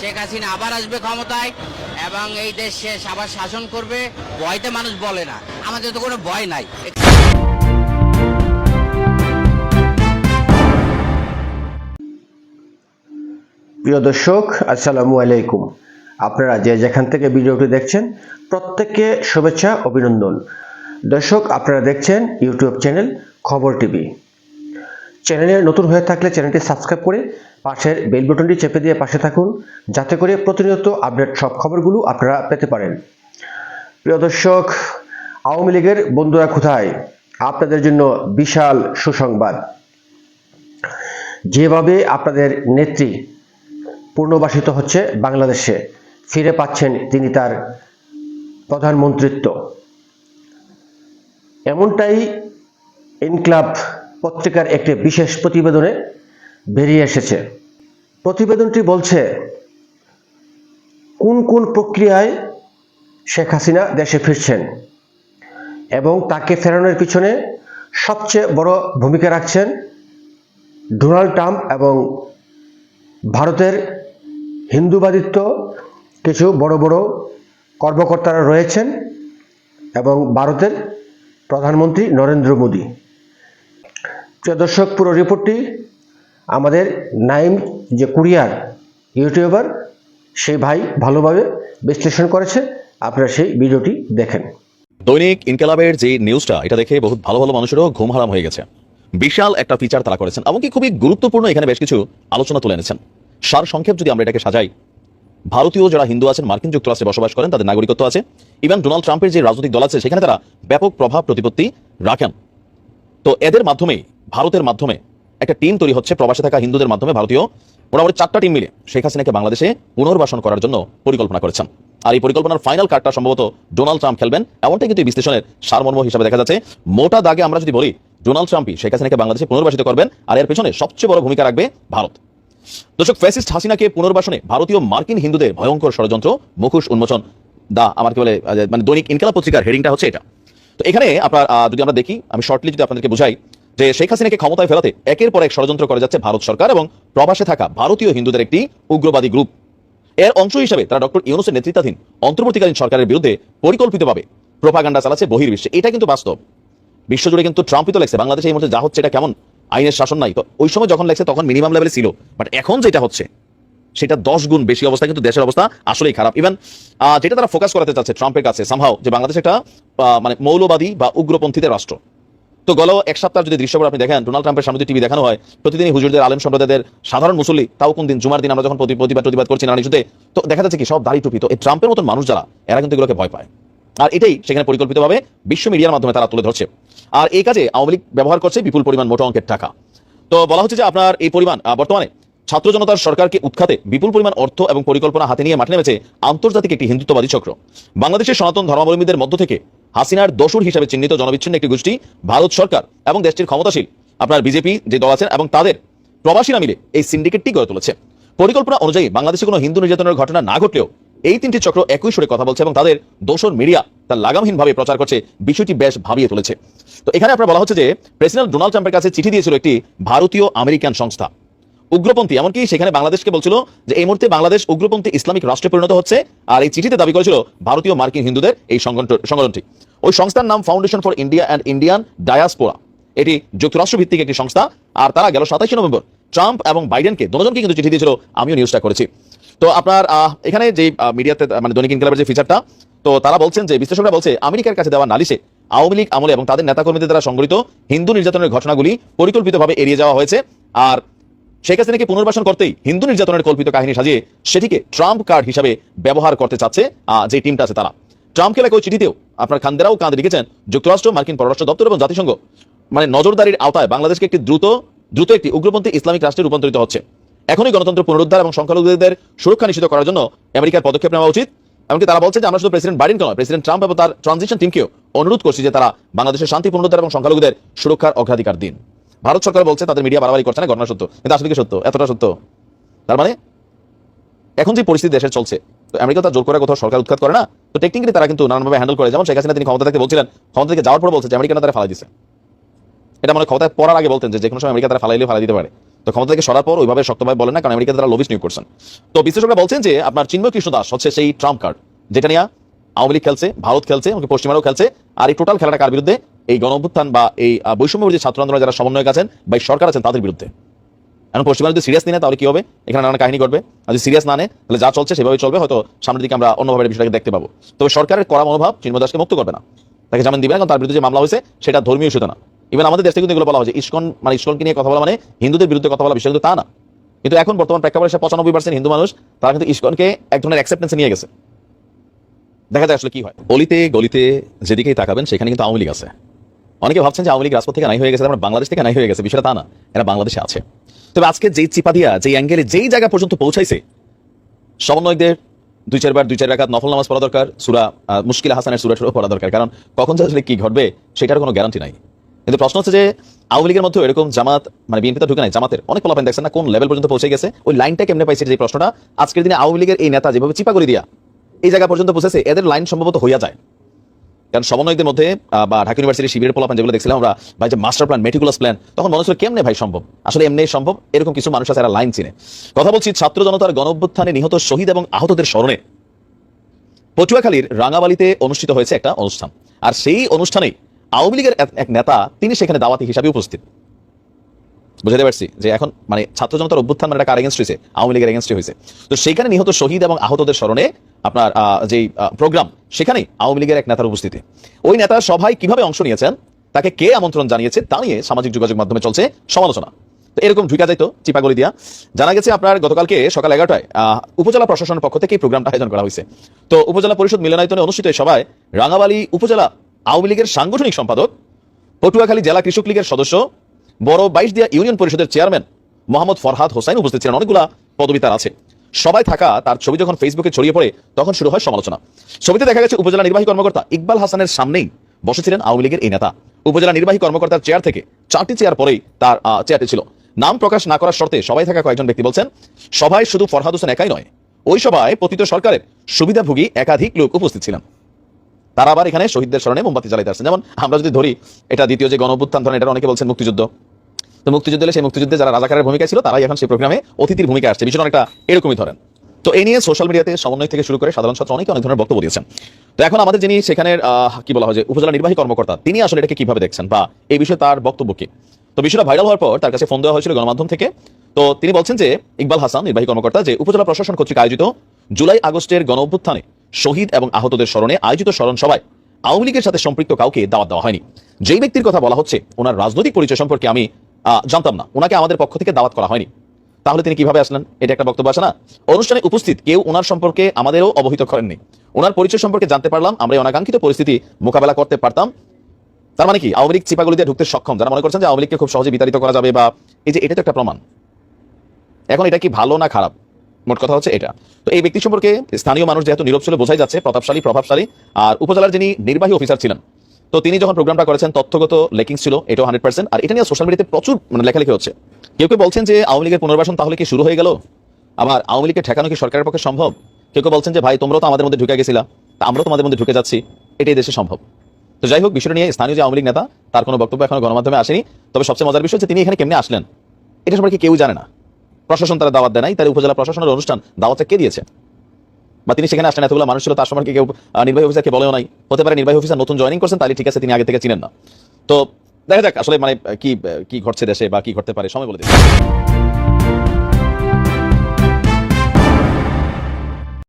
শেখ হাসিনা আবার আসবে ক্ষমতায় এবং এই দেশ সে আবার শাসন করবে। ভয়তে মানুষ বলে না। আমাদের তো কোনো ভয় নাই। প্রিয় দর্শক, আসসালামু আলাইকুম। আপনারা যে যেখান থেকে ভিডিওটি দেখছেন, প্রত্যেককে শুভেচ্ছা, অভিনন্দন। দর্শক, আপনারা দেখছেন ইউটিউব চ্যানেল খবর টিভি। চ্যানেলে নতুন হয়ে থাকলে চ্যানেলটি সাবস্ক্রাইব করে পাশের বেল বাটনটি চেপে দিয়ে পাশে থাকুন, যাতে করে প্রতিনিয়ত আপডেট সব খবরগুলো আপনারা পেতে পারেন। প্রিয় দর্শক, আওয়ামী লীগের বন্ধুরা কোথায়? আপনাদের জন্য বিশাল সুসংবাদ। যেভাবে আপনাদের নেত্রী পুনর্বাসিত হচ্ছে বাংলাদেশে, ফিরে পাচ্ছেন তিনি তার প্রধানমন্ত্রিত্ব এমনটাই ইনক্লাব পত্রিকার একটি বিশেষ প্রতিবেদনে বেরিয়ে এসেছে। প্রতিবেদনটি বলছে, কোন কোন প্রক্রিয়ায় শেখ হাসিনা দেশে ফিরছেন এবং তাকে ফেরানোর পিছনে সবচেয়ে বড় ভূমিকা রাখছেন ডোনাল্ড ট্রাম্প এবং ভারতের হিন্দুবাদিত্ব কিছু বড় বড় কর্মকর্তারা রয়েছেন এবং ভারতের প্রধানমন্ত্রী নরেন্দ্র মোদী। প্রিয় দর্শক, পুরো রিপোর্টটি আমাদের নাইম যে কুরিয়ার ইউটিউবার, সেই ভাই ভালোভাবে বিশ্লেষণ করেছে। আপনারা সেই ভিডিওটি দেখেন। দৈনিক ইনকালাবের যে নিউজটা, এটা দেখে বহুত ভালো ভালো মানুষেরও ঘুম হারাম হয়ে গেছে। বিশাল একটা ফিচার তারা করেছেন, এমনকি খুবই গুরুত্বপূর্ণ এখানে বেশ কিছু আলোচনা তুলে এনেছেন। সার সংক্ষেপ যদি আমরা এটাকে সাজাই, ভারতীয় যারা হিন্দু আছেন, মার্কিন যুক্তরাষ্ট্রে বসবাস করেন, তাদের নাগরিকত্ব আছে। ইভেন ডোনাল্ড ট্রাম্পের যে রাজনৈতিক দল আছে, সেখানে তারা ব্যাপক প্রভাব, প্রতিপত্তি রাখেন। তো এদের মাধ্যমে, ভারতের মাধ্যমে একটা টিম তৈরি হচ্ছে, প্রবাসে থাকা হিন্দুদের মাধ্যমে ভারতীয়। মোটামুটি চারটা টিম মিলে শেখ হাসিনাকে বাংলাদেশে পুনর্বাসন করার জন্য পরিকল্পনা করেছেন। আর এই পরিকল্পনার ফাইনাল কার্ডটা সম্ভবত ডোনাল্ড ট্রাম্প খেলবেন। এমনটাই কিন্তু বিশ্লেষণের সারমর্ম হিসাবে দেখা যাচ্ছে। মোটা দাগে আমরা যদি বলি ডোনাল্ড ট্রাম্পই শেখ হাসিনাকে বাংলাদেশে পুনর্বাসিত করবেন, আর এর পেছনে সবচেয়ে বড় ভূমিকা রাখবে ভারত। দর্শক ফ্যাসিস্ট হাসিনাকে পুনর্বাসনে ভারতীয় মার্কিন হিন্দুদের ভয়ঙ্কর ষড়যন্ত্র, মুখোশ উন্মোচন, দা, আমার কি বলে মানে দৈনিক ইনকালা পত্রিকার হেডিংটা হচ্ছে এটা। তো এখানে আপনার যদি আমরা দেখি, আমি শর্টলি যদি আপনাদেরকে বুঝাই, যে শেখ হাসিনাকে ক্ষমতায় ফেরাতে একের পর এক ষড়যন্ত্র করে যাচ্ছে ভারত সরকার এবং প্রবাসে থাকা ভারতীয় হিন্দুদের একটি উগ্রবাদী গ্রুপ এর অংশ হিসেবে তারা ডক্টর ইউনুসের নেতৃত্বাধীন অন্তর্বর্তীকালীন সরকারের বিরুদ্ধে পরিকল্পিতভাবে প্রোপাগান্ডা চালাচ্ছে বহির্বিশ্বে। এটা কিন্তু বাস্তব। বিশ্বজুড়ে কিন্তু ট্রাম্পই তো লেগছে বাংলাদেশে এই মুহূর্তে যা হচ্ছে এটা কেমন? আইনের শাসন নাই। তো ওই সময় যখন লেগছে তখন মিনিমাম লেভেলে ছিল। বাট এখন যেটা হচ্ছে সেটা দশ গুণ বেশি অবস্থা, কিন্তু দেশের অবস্থা আসলেই খারাপ। ইভেন যেটা তারা ফোকাস করাতে চাচ্ছে ট্রাম্পের কাছে সামহাও যে বাংলাদেশ একটা মানে মৌলবাদী বা উগ্রপন্থীদের রাষ্ট্র। তো গেল এক সপ্তাহ যদি দৃশ্যপট আপনি দেখেন ডোনাল্ড ট্রাম্পের সামনে টিভি দেখানো হয়, প্রতিদিনই হুজুরদের, আলেম সম্প্রদায়ের সাধারণ মুসল্লি, তাও কোন দিন, জুমার দিন আমরা যখন প্রতি- প্রতিবাদ প্রতিবাদ করছি নারী ইস্যুতে, তো দেখা যাচ্ছে কি, সব দাড়ি টুপি। তো এই ট্রাম্পের মতন মানুষ যারা, এরা কিন্তু এগুলোকে ভয় পায়। আর এটাই সেখানে পরিকল্পিতভাবে বিশ্ব মিডিয়ার মাধ্যমে তারা তুলে ধরছে। আর এই কাজে আওয়ামী লীগ ব্যবহার করছে বিপুল পরিমাণ মোটা অঙ্কের টাকা। তো বলা হচ্ছে যে আপনার এই পরিমাণ বর্তমানে ছাত্র জনতার সরকারকে উৎখাতে বিপুল পরিমাণ অর্থ এবং পরিকল্পনা হাতে নিয়ে মাঠে নেমেছে আন্তর্জাতিক একটি হিন্দুত্ববাদী চক্র। বাংলাদেশের সনাতন ধর্মাবলম্বীদের মধ্য থেকে হাসিনার দোসর হিসেবে চিহ্নিত জনবিচ্ছিন্ন একটি গোষ্ঠী, ভারত সরকার এবং দেশটির ক্ষমতাশীল। আপনার বিজেপি যে দল আছেন এবং তাদের প্রবাসীরা মিলে এই সিন্ডিকেটটি গড়ে তুলেছে। পরিকল্পনা অনুযায়ী বাংলাদেশে কোনো হিন্দু নির্যাতনের ঘটনা না ঘটলেও এই তিনটি চক্র একই সুরে কথা বলছে এবং তাদের দোসর মিডিয়া তার লাগামহীনভাবে প্রচার করছে, বিষয়টি বেশ ভাবিয়ে তুলেছে। তো এখানে আপনার বলা হচ্ছে যে, প্রেসিডেন্ট ডোনাল্ড ট্রাম্পের কাছে চিঠি দিয়েছিল একটি ভারতীয় আমেরিকান সংস্থা। উগ্রপন্থী, এমনকি সেখানে বাংলাদেশকে বলছিল যে এই মুহূর্তে বাংলাদেশ উগ্রপন্থী ইসলামিক রাষ্ট্রে পরিণত হচ্ছে, আর এই চিঠিতে দাবি করেছিল ভারতীয় মার্কিন হিন্দুদের এই সংগঠন- সংগঠনটি। ওই সংস্থার নাম Foundation for India and Indian Diaspora এটি যুক্তরাষ্ট্র ভিত্তিক একটি সংস্থা, আর তারা গেল সাতাশে নভেম্বর ট্রাম্প এবং বাইডেনকে দুজনকে কিন্তু চিঠি দিয়েছিল, আমিও নিউজটা করেছি। তো আপনার এখানে যে মিডিয়াতে মানে দৈনিক ইনকালাবের যে ফিচারটা তো তারা বলছেন যে, বিশ্লেষকরা বলছে, আমেরিকার কাছে দেওয়া নালিশে আওয়ামী লীগ আমলে এবং তাদের নেতাকর্মীদের দ্বারা সংগঠিত হিন্দু নির্যাতনের ঘটনাগুলি পরিকল্পিতভাবে এড়িয়ে যাওয়া হয়েছে, আর শেখ হাসিনাকে পুনর্বাসন করতেই হিন্দু নির্যাতনের কল্পিত কাহিনী সাজিয়ে সেটিকে ট্রাম্প কার্ড হিসাবে ব্যবহার করতে চাচ্ছে যে টিমটা আছে তারা। ট্রাম্পকে লেখা ওই চিঠিতেও আপনার খান্দেরাও কাঁদে লিখেছেন, যুক্তরাষ্ট্র, মার্কিন পররাষ্ট্র দপ্তর এবং জাতিসংঘ মানে নজরদারির আওতায় বাংলাদেশকে একটি দ্রুত দ্রুত একটি উগ্রপন্থী ইসলামিক রাষ্ট্রে রূপান্তরিত হচ্ছে। এখনই গণতন্ত্র পুনরুদ্ধার এবং সংখ্যালঘুদের সুরক্ষা নিশ্চিত করার জন্য আমেরিকার পদক্ষেপ নেওয়া উচিত। এমনকি তারা বলছে যে, আমরা শুধু প্রেসিডেন্ট বাইডেন নয়, প্রেসিডেন্ট ট্রাম্প এবং তার ট্রানজিশন টিমকেও অনুরোধ করছি যে, তারা বাংলাদেশের শান্তি পুনরুদ্ধার এবং সংখ্যালঘুদের সুরক্ষার অগ্রাধিকার দিন। ভারত সরকার বলছে তাদের মিডিয়া বাড়াবাড়ি করছে না, ঘটনা সত্য। কিন্তু আসলে কি সত্য? এতটা সত্য? তার মানে এখন যে পরিস্থিতি দেশের চলছে, তো আমেরিকা তার জোর করে কোথাও সরকার উৎখাত করে না, তো টেকনিক্যালি তারা কিন্তু নানানভাবে হ্যান্ডেল করে। যেমন শেখ হাসিনা তিনি ক্ষমতা থেকে বলছিলেন, ক্ষমতা থেকে যাওয়ার পর বলছে আমেরিকা তারা ফালাই দিছে। এটা মানে ক্ষমতায় পড়ার আগে বলতেন যে যে কোনো সময় আমেরিকা তারা ফালাইলে ফালাই দিতে পারে। তো ক্ষমতা থেকে সরার পর ওইভাবে শক্তভাবে বলেন না, কারণ আমেরিকাতে তারা লবিস নিয়োগ করছেন। তো বিশ্লেষকরা বলছেন যে আপনার চিন্ময় কৃষ্ণ দাস হচ্ছে সেই ট্রাম্প কার্ড যেটা নিয়ে আওয়ামী লীগ খেলছে, ভারত খেলছে এমনকি পশ্চিমারাও খেলছে। আর এই টোটাল খেলাটা কার বিরুদ্ধে? এই গণ অভ্যুত্থান বা এই বৈষম্য বিরোধী ছাত্র আন্দোলনে যারা সমন্বয়ক আছেন বা এই সরকার আছেন, তাদের বিরুদ্ধে। এখন পশ্চিমা যদি সিরিয়াস নেয় তাহলে কি হবে? এখানে নানা কাহিনী করবে আর যদি সিরিয়াস না নেয়, তাহলে যা চলছে সেভাবে চলবে। হয়তো সামনের দিকে আমরা অন্যভাবে বিষয়টাকে দেখতে পাবো। তবে সরকারের কড়া মনোভাব চিন্ময় দাসকে মুক্ত করবে না। তাকে জামিন দিবে না, কারণ তার বিরুদ্ধে যে মামলা হয়েছে, সেটা ধর্মীয় ইস্যুতে না। ইভেন আমাদের দেশ কিন্তু এগুলো বলা হয়েছে। ইস্কন মানে ইস্কনকে নিয়ে কথা বলা মানে হিন্দুদের বিরুদ্ধে কথা বলা বিষয় কিন্তু তা না। কিন্তু এখন বর্তমান প্রেক্ষাপটে সে পঁচানব্বই পার্সেন্ট হিন্দু মানুষ, তারা কিন্তু ইস্কনকে এক ধরনের অ্যাকসেপ্টেন্সে নিয়ে গেছে। দেখা যায় আসলে কি হয়। অলিতে, গলিতে যেদিকেই তাকাবেন, সেখানে কিন্তু আওয়ামী লীগ আছে। অনেকে ভাবছেন যে আওয়ামী লীগ রাজপথ থেকে নাই হয়ে গেছে, তার মানে বাংলাদেশ থেকে নাই হয়ে গেছে। বিষয়টা তা না, এরা বাংলাদেশে আছে। তবে আজকে যেই চিপা দিয়া যেই অ্যাঙ্গেলে, যেই জায়গা পর্যন্ত পৌঁছাইছে, সমন্বয়কদের দুই চারবার, দুই চার রাকাত নফল নামাজ পড়া দরকার, সুরা মুশকিল হাসানের সুরা সুরা পড়া দরকার। কারণ কখন যে আসলে কি ঘটবে সেটার কোনো গ্যারান্টি নাই। কিন্তু প্রশ্ন হচ্ছে যে, আওয়ামী লীগের মধ্যে এরকম জামাত মানে বিএনপি তো ঢুকে নাই, জামাতের অনেক পোলাপেন দেখছেন না, কোন লেভেল পর্যন্ত পৌঁছে গেছে, ওই লাইনটা কেমনে পাইছে যে প্রশ্নটা, আজকের দিনে আওয়ামী লীগের এই নেতা যেভাবে চিপা করে দিয়া এই জায়গা পর্যন্ত পৌঁছেছে, এদের লাইন সম্ভবত হইয়া যায়। কারণ সমন্বয়কদের মধ্যে বা ঢাকা ইউনিভার্সিটির শিবিরের পোলাপান যেগুলো দেখছিলাম আমরা, ভাই যে মাস্টার প্ল্যান মেটিকুলাস প্ল্যান তখন মনে হচ্ছিল কেমনে ভাই সম্ভব? আসলে এমনি সম্ভব? এরকম কিছু মানুষ আছে লাইন চিনে। কথা বলছি ছাত্র জনতার গণ অভ্যুত্থানে নিহত শহীদ এবং আহতদের স্মরণে। পটুয়াখালীর রাঙাবালিতে অনুষ্ঠিত হয়েছে একটা অনুষ্ঠান। আর সেই অনুষ্ঠানে আওয়ামী লীগের এক নেতা, তিনি সেখানে দাওয়াতি হিসাবে উপস্থিত। বুঝতে পারছি যে এখন মানে ছাত্র জনতার অভ্যুত্থান মানে একটা কার এগেনস্ট হয়েছে আওয়ামী লীগের এগেনস্ট হয়েছে তো সেখানে নিহত শহীদ এবং আহতদের স্মরণে আপনার যেই প্রোগ্রাম সেখানে আওয়ামী লীগের এক নেতার উপস্থিতি। ওই নেতা সভায় কীভাবে অংশ নিয়েছেন, তাকে কে আমন্ত্রণ জানিয়েছে, তা নিয়ে সামাজিক যোগাযোগ মাধ্যমে চলছে সমালোচনা। এরকম ঢুকা যাইতো চিপাগলি দিয়া। জানা গেছে আপনার, গতকালকে সকাল এগারোটায় উপজেলা প্রশাসনের পক্ষ থেকে এই প্রোগ্রামটা আয়োজন করা হয়েছে। তো উপজেলা পরিষদ মিলনায়তনে অনুষ্ঠিত এই সভায় রাঙাবালি উপজেলা আওয়ামী লীগের সাংগঠনিক সম্পাদক, পটুয়াখালী জেলা কৃষক লীগের সদস্য, বড় বাইশ দিয়া ইউনিয়ন পরিষদের চেয়ারম্যান মোহাম্মদ ফরহাদ হোসাইন উপস্থিত ছিলেন। অনেকগুলা পদবি তার আছে। সবাই থাকা তার ছবি যখন ফেসবুকে ছড়িয়ে পড়ে, তখন শুরু হয় সমালোচনা। ছবিতে দেখা গেছে উপজেলা নির্বাহী কর্মকর্তা ইকবাল হাসানের সামনেই বসেছিলেন আওয়ামী লীগের এই নেতা। উপজেলা নির্বাহী কর্মকর্তার চেয়ার থেকে চারটি চেয়ার পরেই তার চেয়ারটি ছিল। নাম প্রকাশ না করার শর্তে সবাই থাকা কয়েকজন ব্যক্তি বলছেন সভায় শুধু ফরহাদ হোসেন একাই নয়, ওই সভায় পতিত সরকারের সুবিধাভোগী একাধিক লোক উপস্থিত ছিলেন। তারা আবার এখানে শহীদদের স্মরণে মোমবাতি জ্বালাইতে আসছেন। যেমন আমরা যদি ধরি, এটা দ্বিতীয় যে গণ অভ্যুত্থান ধরেন এটা অনেকে বলছেন মুক্তিযুদ্ধ। তো মুক্তিযুদ্ধ হলে সেই মুক্তিযুদ্ধে যারা রাজাকারের ভূমিকা ছিল, তারাই এখন সেই প্রোগ্রামে অতিথির ভূমিকা আসছে। বিষয়টা অনেকটা এরকমই ধরেন। তো এই নিয়ে সোশ্যাল মিডিয়াতে সমন্বয় থেকে শুরু করে সাধারণ ছাত্র অনেকে অনেক ধরনের বক্তব্য দিয়েছেন। তো এখন আমাদের যিনি সেখানের কি বলা হয় যে, উপজেলা নির্বাহী কর্মকর্তা, তিনি আসলে এটাকে কীভাবে দেখছেন বা এই বিষয়ে তার বক্তব্য কি? তো বিষয়টা ভাইরাল হওয়ার পর তার কাছে ফোন দেওয়া হয়েছিল গণমাধ্যম থেকে। তো তিনি বলছেন যে, ইকবাল হাসান, নির্বাহী কর্মকর্তা, যে উপজেলা প্রশাসন কর্তৃক আয়োজিত জুলাই আগস্টের গণ অভ্যুত্থানে শহীদ এবং আহতদের স্মরণে আয়োজিত স্মরণ সভায় আওয়ামী লীগের সাথে সম্পৃক্ত কাউকে দাওয়াত দেওয়া হয়নি। যেই ব্যক্তির কথা বলা হচ্ছে, ওনার রাজনৈতিক পরিচয় সম্পর্কে আমি জানতাম না। ওনাকে আমাদের পক্ষ থেকে দাওয়াত করা হয়নি। তাহলে তিনি কীভাবে আসলেন? এটা একটা বক্তব্য আছে না? অনুষ্ঠানে উপস্থিত কেউ ওনার সম্পর্কে আমাদেরও অবহিত করেননি। ওনার পরিচয় সম্পর্কে জানতে পারলাম আমরা অনাকাঙ্ক্ষিত পরিস্থিতি মোকাবেলা করতে পারতাম। তার মানে কি? আওয়ামী লীগ চিপাগুলিতে ঢুকতে সক্ষম। যারা মনে করছেন যে আওয়ামী লীগকে খুব সহজে বিতাড়িত করা যাবে বা এই যে এটা তো একটা প্রমাণ। এখন এটা কি ভালো না খারাপ? মোট কথা হচ্ছে এটা। তো এই ব্যক্তি সম্পর্কে স্থানীয় মানুষ যেহেতু নীরব ছিল, বোঝাই যাচ্ছে প্রতাপশালী, প্রভাবশালী। আর উপজেলার যিনি নির্বাহী অফিসার ছিলেন তো তিনি যখন প্রোগ্রামটা করেছেন, তথ্যগত লেকিংস ছিল, এটাও হান্ড্রেড পার্সেন্ট আর এটা নিয়ে সোশ্যাল মিডিয়াতে প্রচুর মানে লেখালেখি হচ্ছে। কেউ কেউ বলছেন যে, আওয়ামী লীগের পুনর্বাসন তাহলে কি শুরু হয়ে গেল? আবার আওয়ামী লীগকে ঠেকানো কি সরকারের পক্ষে সম্ভব? কেউ কেউ বলছেন যে, ভাই, তোমরাও তো আমাদের মধ্যে ঢুকে গেছিলা। তা আমরাও তোমাদের মধ্যে ঢুকে যাচ্ছি। এটাই দেশে সম্ভব। তো যাই হোক, বিষয়টা নিয়ে স্থানীয় যে আওয়ামী লীগ নেতা, তার কোনো বক্তব্য এখনও গণমাধ্যমে আসেনি। তবে সবচেয়ে মজার বিষয় যে তিনি এখানে কেমনে আসলেন? এটা সম্পর্কে কেউ জানে না। প্রশাসন তারা দাওয়াত দেয় নাই। তার উপজেলা প্রশাসনের অনুষ্ঠান, দাওয়াতটা কে দিয়েছে? বা তিনি সেখানে আসেন এতগুলো মানুষ ছিল, তার সম্পর্কে কেউ নির্বাহী অফিসারকে বলেও নাই। হতে পারে নির্বাহী অফিসার নতুন জয়েনিং করছেন, তাহলে ঠিক আছে, তিনি আগে থেকে চিনেন না। তো দেখা যাক, আসলে মানে কি কি ঘটছে দেশে বা কি ঘটতে পারে, সময় বলে দিচ্ছে।